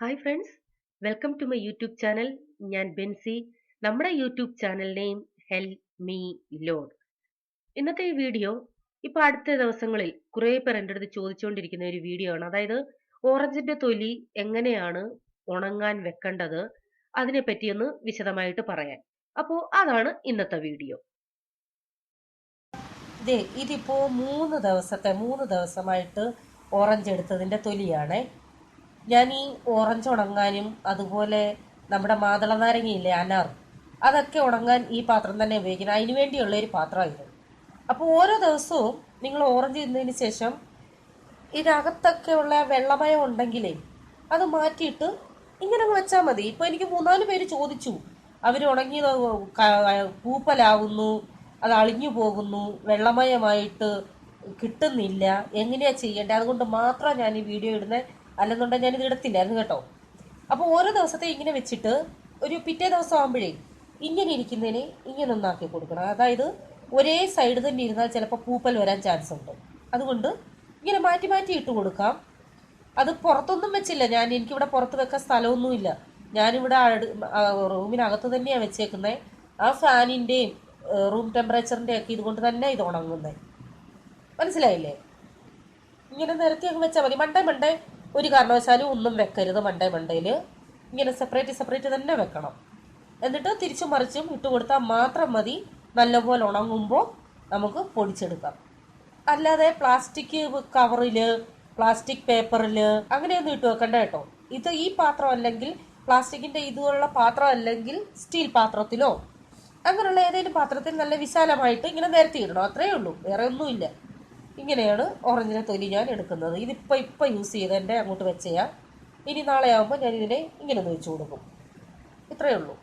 Hi friends welcome to my YouTube channel ഞാൻ ബെൻസി. നമ്മുടെ YouTube channel name help me Lord ഇന്നത്തെ ഈ video ഇപ്പൊ അടുത്ത ദിവസങ്ങളിൽ കുറെ പേർ എന്റെ അടുത്ത് ചോദിച്ചുകൊണ്ടിരിക്കുന്ന ഒരു വീഡിയോ ആണ്. അതായത് ഓറഞ്ചിന്റെ തൊലി എങ്ങനെയാണ് ഉണങ്ങാൻ വെക്കേണ്ടത്? അതിനെ പറ്റിയൊന്ന് വിശദമായിട്ട് പറയാൻ. അപ്പോൾ അതാണ് ഇന്നത്തെ വീഡിയോ ഇതേ ഇതിപ്പോ മൂന്ന് ദിവസത്തെ മൂന്ന് ദിവസമായിട്ട് ഓറഞ്ച് എടുത്തതിന്റെ തൊലിയാണേ. ഞാൻ ഈ ഓറഞ്ച് ഉണങ്ങാനും അതുപോലെ നമ്മുടെ മാതള നാരങ്ങയില്ലേ അനാർ അതൊക്കെ ഉണങ്ങാൻ ഈ പാത്രം തന്നെ ഉപയോഗിക്കുന്നത് അതിന് വേണ്ടിയുള്ള ഒരു പാത്രമായിരുന്നു. അപ്പോൾ ഓരോ ദിവസവും നിങ്ങൾ ഓറഞ്ച് തിന്നതിന് ശേഷം ഇതിനകത്തൊക്കെ ഉള്ള വെള്ളമയം ഉണ്ടെങ്കിലേ അത് മാറ്റിയിട്ട് ഇങ്ങനെ വെച്ചാൽ മതി. ഇപ്പോൾ എനിക്ക് മൂന്നാൽ പേര് ചോദിച്ചു. അവർ ഉണങ്ങി പൂപ്പലാവുന്നു അത് അളിഞ്ഞു പോകുന്നു വെള്ളമയമായിട്ട് കിട്ടുന്നില്ല എങ്ങനെയാ ചെയ്യേണ്ടത്? അതുകൊണ്ട് മാത്രം ഞാൻ ഈ വീഡിയോ ഇടുന്നത് അല്ലെന്നുണ്ടെങ്കിൽ ഞാനിത് ഇടത്തില്ലായിരുന്നു കേട്ടോ. അപ്പോൾ ഓരോ ദിവസത്തെ ഇങ്ങനെ വെച്ചിട്ട് ഒരു പിറ്റേ ദിവസം ആകുമ്പോഴേ ഇങ്ങനെ ഇരിക്കുന്നതിന് ഇങ്ങനെ ഒന്നാക്കി കൊടുക്കണം. അതായത് ഒരേ സൈഡ് തന്നെ ഇരുന്നാൽ ചിലപ്പോൾ പൂപ്പൽ വരാൻ ചാൻസ് ഉണ്ട്. അതുകൊണ്ട് ഇങ്ങനെ മാറ്റി മാറ്റി ഇട്ട് കൊടുക്കാം. അത് പുറത്തൊന്നും വെച്ചില്ല. ഞാൻ എനിക്കിവിടെ പുറത്ത് വെക്കാൻ സ്ഥലമൊന്നുമില്ല. ഞാനിവിടെ റൂമിനകത്ത് തന്നെയാണ് വെച്ചേക്കുന്നത് ആ ഫാനിന്റെയും റൂം ടെമ്പറേച്ചറിന്റെ ഒക്കെ ഇതുകൊണ്ട് തന്നെ ഇത് ഉണങ്ങുന്നത് മനസ്സിലായില്ലേ? ഇങ്ങനെ നിരത്തിയൊക്കെ വെച്ചാൽ മതി. മണ്ടേ മണ്ടേ. ഒരു കാരണവശാലും ഒന്നും വെക്കരുത് മണ്ടേ മണ്ടയിൽ ഇങ്ങനെ സെപ്പറേറ്റ് സെപ്പറേറ്റ് തന്നെ വെക്കണം. എന്നിട്ട് തിരിച്ചും മറിച്ചും ഇട്ട് കൊടുത്താൽ മാത്രം മതി. നല്ലപോലെ ഉണങ്ങുമ്പോൾ നമുക്ക് പൊടിച്ചെടുക്കാം. അല്ലാതെ പ്ലാസ്റ്റിക് കവറിൽ പ്ലാസ്റ്റിക് പേപ്പറിൽ അങ്ങനെയൊന്നും ഇട്ട് വെക്കണ്ട കേട്ടോ. ഇത് ഈ പാത്രം അല്ലെങ്കിൽ പ്ലാസ്റ്റിക്കിന്റെ ഇതുപോലുള്ള പാത്രം അല്ലെങ്കിൽ സ്റ്റീൽ പാത്രത്തിലോ അങ്ങനെയുള്ള ഏതെങ്കിലും പാത്രത്തിൽ നല്ല വിശാലമായിട്ട് ഇങ്ങനെ നിരത്തി ഇടണം. അത്രയേ ഉള്ളൂ. വേറെ ഒന്നുമില്ല. ഇങ്ങനെയാണ് ഓറഞ്ചിനെ തൊലി ഞാൻ എടുക്കുന്നത്. ഇതിപ്പോൾ ഇപ്പോൾ യൂസ് ചെയ്ത് എന്റെ അങ്ങോട്ട് വെച്ചയാ. ഇനി നാളെ ആകുമ്പോൾ ഞാൻ ഇതിനെ ഇങ്ങനെ ഒന്ന് വെച്ച് കൊടുക്കും. ഇത്രയേ ഉള്ളൂ.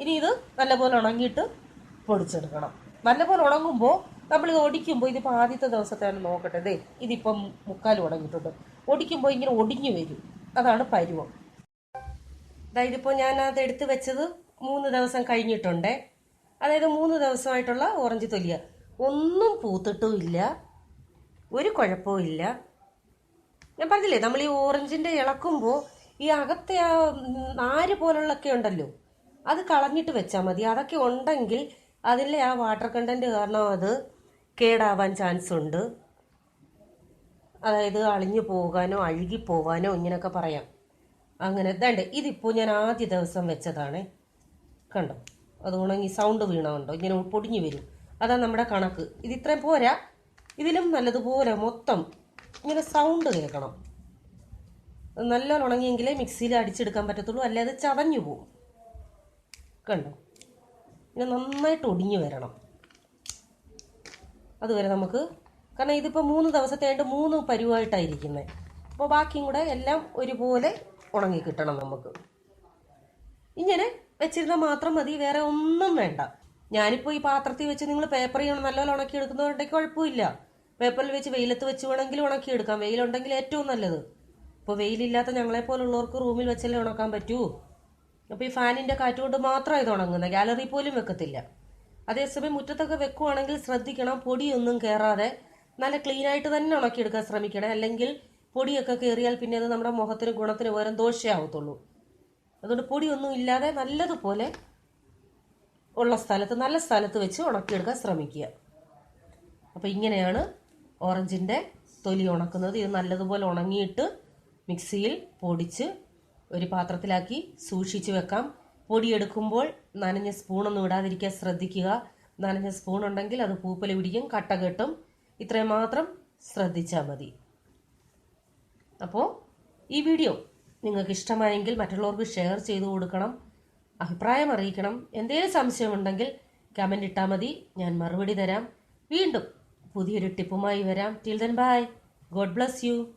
ഇനി ഇത് നല്ലപോലെ ഉണങ്ങിയിട്ട് പൊടിച്ചെടുക്കണം. നല്ലപോലെ ഉണങ്ങുമ്പോൾ നമ്മൾ ഇത് ഒടിക്കുമ്പോൾ ഇതിപ്പോൾ ആദ്യത്തെ ദിവസത്തെ തന്നെ നോക്കട്ടെ. ദേ ഇതിപ്പം മുക്കാൽ ഉണങ്ങിയിട്ടുണ്ട്. ഒടിക്കുമ്പോൾ ഇങ്ങനെ ഒടിഞ്ഞു വരും. അതാണ് പരുവം. അതായത് ഇപ്പോൾ ഞാൻ അത് എടുത്ത് വെച്ചത് മൂന്ന് ദിവസം കഴിഞ്ഞിട്ടുണ്ട്. അതായത് മൂന്ന് ദിവസമായിട്ടുള്ള ഓറഞ്ച് തൊലിയ. ഒന്നും പൂത്തിട്ടും ഇല്ല. ഒരു കുഴപ്പവും ഇല്ല. ഞാൻ പറഞ്ഞില്ലേ നമ്മൾ ഈ ഓറഞ്ചിന്റെ ഇളക്കുമ്പോൾ ഈ അകത്തെ ആ നാര് പോലുള്ളൊക്കെ ഉണ്ടല്ലോ അത് കളഞ്ഞിട്ട് വെച്ചാൽ മതി. അതൊക്കെ ഉണ്ടെങ്കിൽ അതിലെ ആ വാട്ടർ കണ്ടന്റ് കാരണം അത് കേടാവാൻ ചാൻസ് ഉണ്ട്. അതായത് അളിഞ്ഞു പോകാനോ അഴുകി പോകാനോ ഇങ്ങനെയൊക്കെ പറയാം. അങ്ങനെ ദണ്ട് ഇതിപ്പോൾ ഞാൻ ആദ്യ ദിവസം വെച്ചതാണ്. കണ്ടോ? അത് ഉണങ്ങി സൗണ്ട് വീണുണ്ടോ ഇങ്ങനെ പൊടിഞ്ഞു വരും. അതാ നമ്മുടെ കണക്ക്. ഇത് ഇത്രയും പോരാ. ഇതിലും നല്ലതുപോലെ മൊത്തം ഇങ്ങനെ സൗണ്ട് കേൾക്കണം. നല്ലോണം ഉണങ്ങിയെങ്കിലേ മിക്സിയിൽ അടിച്ചെടുക്കാൻ പറ്റത്തുള്ളൂ. അല്ലെ അത് ചതഞ്ഞു പോവും. കണ്ടോ? ഇങ്ങനെ നന്നായിട്ട് ഒടിഞ്ഞു വരണം. അതുവരെ നമുക്ക് കാരണം ഇതിപ്പോൾ മൂന്ന് ദിവസത്തേണ്ട് മൂന്ന് പരുവായിട്ടായിരിക്കുന്നത് അപ്പോൾ ബാക്കിയും കൂടെ എല്ലാം ഒരുപോലെ ഉണങ്ങി കിട്ടണം നമുക്ക്. ഇങ്ങനെ വെച്ചിരുന്നാൽ മാത്രം മതി. വേറെ ഒന്നും വേണ്ട. ഞാനിപ്പോൾ ഈ പാത്രത്തിൽ വെച്ച് നിങ്ങൾ പേപ്പർ ചെയ്യണം നല്ലപോലെ ഉണക്കി എടുക്കുന്നവരുണ്ടെങ്കിൽ കുഴപ്പമില്ല. പേപ്പറിൽ വെച്ച് വെയിലത്ത് വെച്ച് വേണമെങ്കിൽ ഉണക്കിയെടുക്കാം വെയിലുണ്ടെങ്കിൽ ഏറ്റവും നല്ലത്. ഇപ്പോൾ വെയിലില്ലാത്ത ഞങ്ങളെ പോലുള്ളവർക്ക് റൂമിൽ വെച്ചല്ലേ ഉണക്കാൻ പറ്റൂ. അപ്പോൾ ഈ ഫാനിന്റെ കാറ്റ് കൊണ്ട് മാത്രമാണ് ഇത് ഉണങ്ങുന്നത്. ഗാലറി പോലും വെക്കത്തില്ല. അതേസമയം മുറ്റത്തൊക്കെ വെക്കുവാണെങ്കിൽ ശ്രദ്ധിക്കണം പൊടിയൊന്നും കയറാതെ നല്ല ക്ലീൻ ആയിട്ട് തന്നെ ഉണക്കിയെടുക്കാൻ ശ്രമിക്കണം. അല്ലെങ്കിൽ പൊടിയൊക്കെ കയറിയാൽ പിന്നെ അത് നമ്മുടെ മുഖത്തിന് ഗുണത്തിന് പകരം ദോഷയാവത്തുള്ളൂ അതുകൊണ്ട് പൊടിയൊന്നും ഇല്ലാതെ നല്ലതുപോലെ ഉള്ള സ്ഥലത്ത് നല്ല സ്ഥലത്ത് വെച്ച് ഉണക്കിയെടുക്കാൻ ശ്രമിക്കുക. അപ്പോൾ ഇങ്ങനെയാണ് ഓറഞ്ചിന്റെ തൊലി ഉണക്കുന്നത്. ഇത് നല്ലതുപോലെ ഉണങ്ങിയിട്ട് മിക്സിയിൽ പൊടിച്ച് ഒരു പാത്രത്തിലാക്കി സൂക്ഷിച്ച് വെക്കാം. പൊടിയെടുക്കുമ്പോൾ നനഞ്ഞ സ്പൂണൊന്നും ഇടാതിരിക്കാൻ ശ്രദ്ധിക്കുക. നനഞ്ഞ സ്പൂൺ ഉണ്ടെങ്കിൽ അത് പൂപ്പൽ പിടിക്കും കട്ട കെട്ടും. ഇത്രയും മാത്രം ശ്രദ്ധിച്ചാൽ മതി. അപ്പോൾ ഈ വീഡിയോ നിങ്ങൾക്ക് ഇഷ്ടമായെങ്കിൽ മറ്റുള്ളവർക്ക് ഷെയർ ചെയ്തു കൊടുക്കണം. അഭിപ്രായം അറിയിക്കണം. എന്തെങ്കിലും സംശയമുണ്ടെങ്കിൽ കമന്റ് ഇട്ടാൽ മതി. ഞാൻ മറുപടി തരാം. വീണ്ടും പുതിയൊരു ടിപ്പുമായി വരാം. Till then bye God bless you